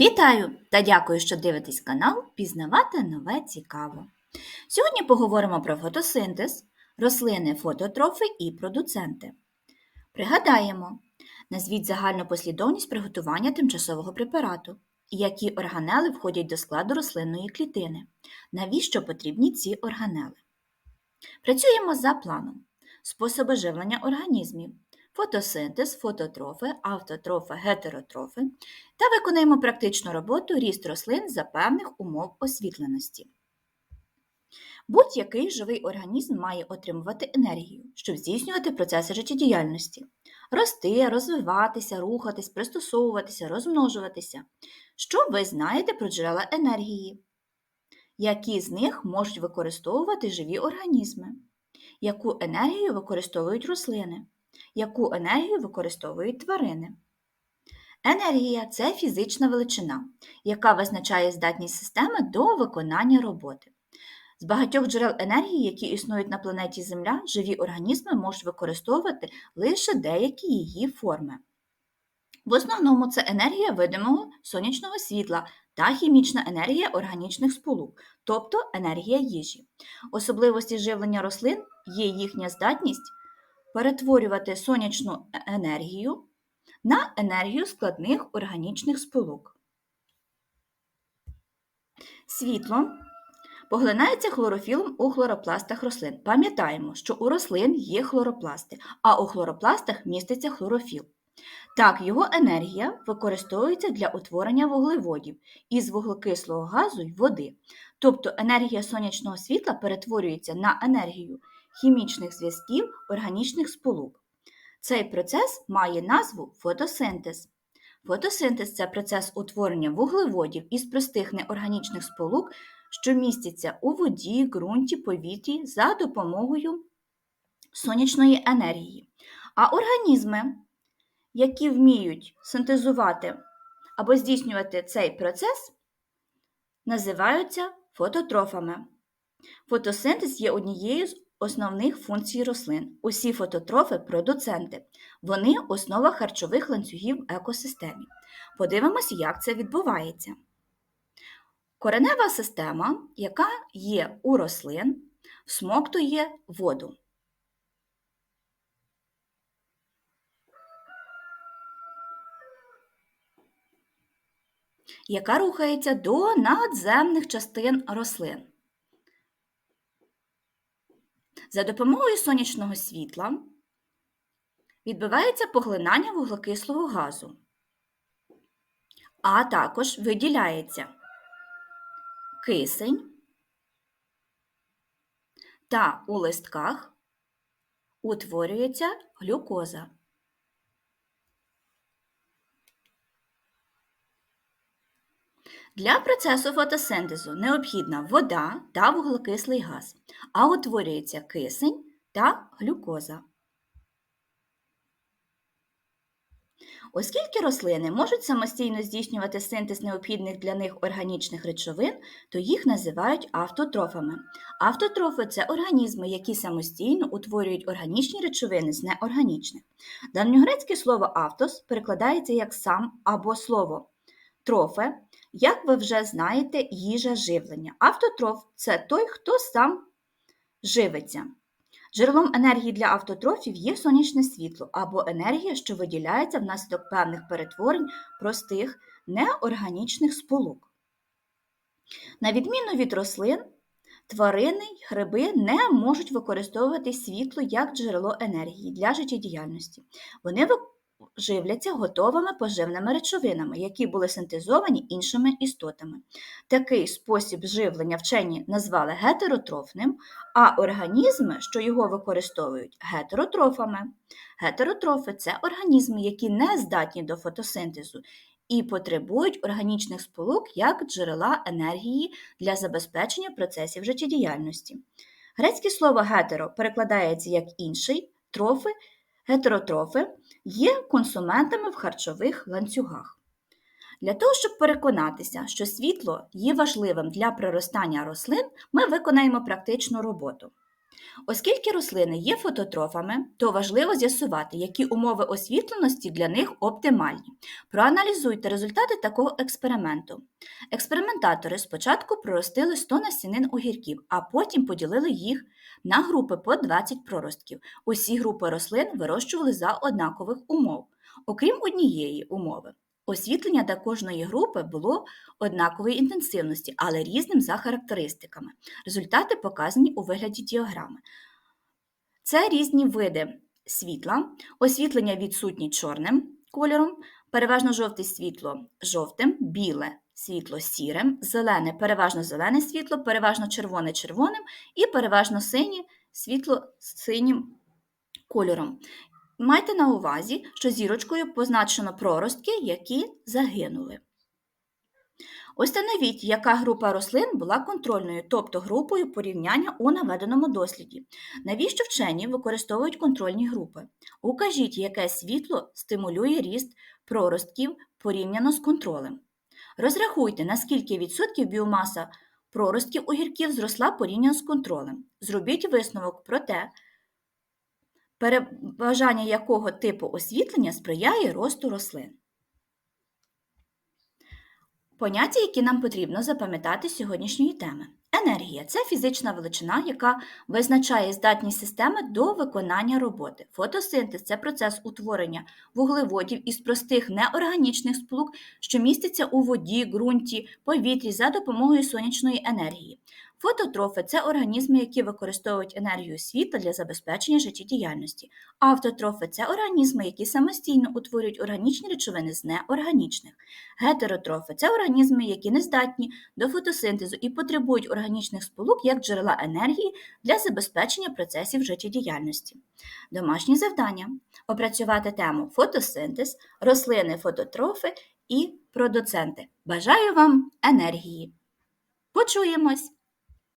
Вітаю та дякую, що дивитесь канал Пізнавати нове цікаво. Сьогодні поговоримо про фотосинтез, рослини, фототрофи і продуценти. Пригадаємо, назвіть загальну послідовність приготування тимчасового препарату, які органели входять до складу рослинної клітини. Навіщо потрібні ці органели? Працюємо за планом. Способи живлення організмів, фотосинтез, фототрофи, автотрофи, гетеротрофи та виконуємо практичну роботу ріст рослин за певних умов освітленості. Будь-який живий організм має отримувати енергію, щоб здійснювати процеси життєдіяльності, рости, розвиватися, рухатись, пристосовуватися, розмножуватися. Що ви знаєте про джерела енергії? Які з них можуть використовувати живі організми? Яку енергію використовують рослини? Яку енергію використовують тварини? Енергія це фізична величина, яка визначає здатність системи до виконання роботи. З багатьох джерел енергії, які існують на планеті Земля, живі організми можуть використовувати лише деякі її форми. В основному це енергія видимого сонячного світла та хімічна енергія органічних сполук, тобто енергія їжі. Особливості живлення рослин є їхня здатність перетворювати сонячну енергію на енергію складних органічних сполук. Світло поглинається хлорофілом у хлоропластах рослин. Пам'ятаємо, що у рослин є хлоропласти, а у хлоропластах міститься хлорофіл. Так, його енергія використовується для утворення вуглеводів із вуглекислого газу й води. Тобто енергія сонячного світла перетворюється на енергію хімічних зв'язків органічних сполук. Цей процес має назву фотосинтез. Фотосинтез це процес утворення вуглеводів із простих неорганічних сполук, що містяться у воді, ґрунті, повітрі за допомогою сонячної енергії. А організми, які вміють синтезувати або здійснювати цей процес, називаються фототрофами. Фотосинтез є однією з основних функцій рослин. Усі фототрофи продуценти. Вони основа харчових ланцюгів в екосистемі. Подивимося, як це відбувається. Коренева система, яка є у рослин, всмоктує воду. яка рухається до надземних частин рослин. За допомогою сонячного світла відбувається поглинання вуглекислого газу, а також виділяється кисень та у листках утворюється глюкоза. Для процесу фотосинтезу необхідна вода та вуглекислий газ, а утворюється кисень та глюкоза. Оскільки рослини можуть самостійно здійснювати синтез необхідних для них органічних речовин, то їх називають автотрофами. Автотрофи це організми, які самостійно утворюють органічні речовини з неорганічних. Давньогрецьке слово автос перекладається як сам або слово трофе як ви вже знаєте, їжа живлення. Автотроф це той, хто сам живиться. Джерелом енергії для автотрофів є сонячне світло або енергія, що виділяється внаслідок певних перетворень простих неорганічних сполук. На відміну від рослин, тварини й гриби не можуть використовувати світло як джерело енергії для життєдіяльності. Вони живляться готовими поживними речовинами, які були синтезовані іншими істотами. Такий спосіб живлення вчені назвали гетеротрофним, а організми, що його використовують, гетеротрофами. Гетеротрофи це організми, які не здатні до фотосинтезу. І потребують органічних сполук як джерела енергії для забезпечення процесів життєдіяльності. Грецьке слово гетеро перекладається як інший, трофи Гетеротрофи є консументами в харчових ланцюгах. Для того, щоб переконатися, що світло є важливим для приростання рослин, ми виконаємо практичну роботу. Оскільки рослини є фототрофами, то важливо з'ясувати, які умови освітленості для них оптимальні. Проаналізуйте результати такого експерименту. Експериментатори спочатку проростили 100 насінин огірків, а потім поділили їх на групи по 20 проростків. Усі групи рослин вирощували за однакових умов, окрім однієї умови. Освітлення для кожної групи було однакової інтенсивності, але різним за характеристиками. Результати показані у вигляді діаграми. Це різні види світла, освітлення відсутні чорним кольором, переважно жовте світло жовтим, біле світло сірим, зелене переважно зелене світло, переважно червоне червоним і переважно синє світло синім кольором. Майте на увазі, що зірочкою позначено проростки, які загинули. Установіть, яка група рослин була контрольною, тобто групою порівняння у наведеному досліді. Навіщо вчені використовують контрольні групи? Укажіть, яке світло стимулює ріст проростків порівняно з контролем. Розрахуйте, наскільки відсотків біомаса проростків огірків зросла порівняно з контролем. Зробіть висновок про те, переважання якого типу освітлення сприяє росту рослин. Поняття, які нам потрібно запам'ятати з сьогоднішньої теми. Енергія це фізична величина, яка визначає здатність системи до виконання роботи. Фотосинтез це процес утворення вуглеводів із простих неорганічних сполук, що містяться у воді, ґрунті, повітрі за допомогою сонячної енергії. Фототрофи це організми, які використовують енергію світла для забезпечення життєдіяльності. Автотрофи це організми, які самостійно утворюють органічні речовини з неорганічних. Гетеротрофи це організми, які не здатні до фотосинтезу і потребують органічних сполук як джерела енергії для забезпечення процесів життєдіяльності. Домашні завдання опрацювати тему фотосинтез, рослини фототрофи і продуценти. Бажаю вам енергії! Почуємось!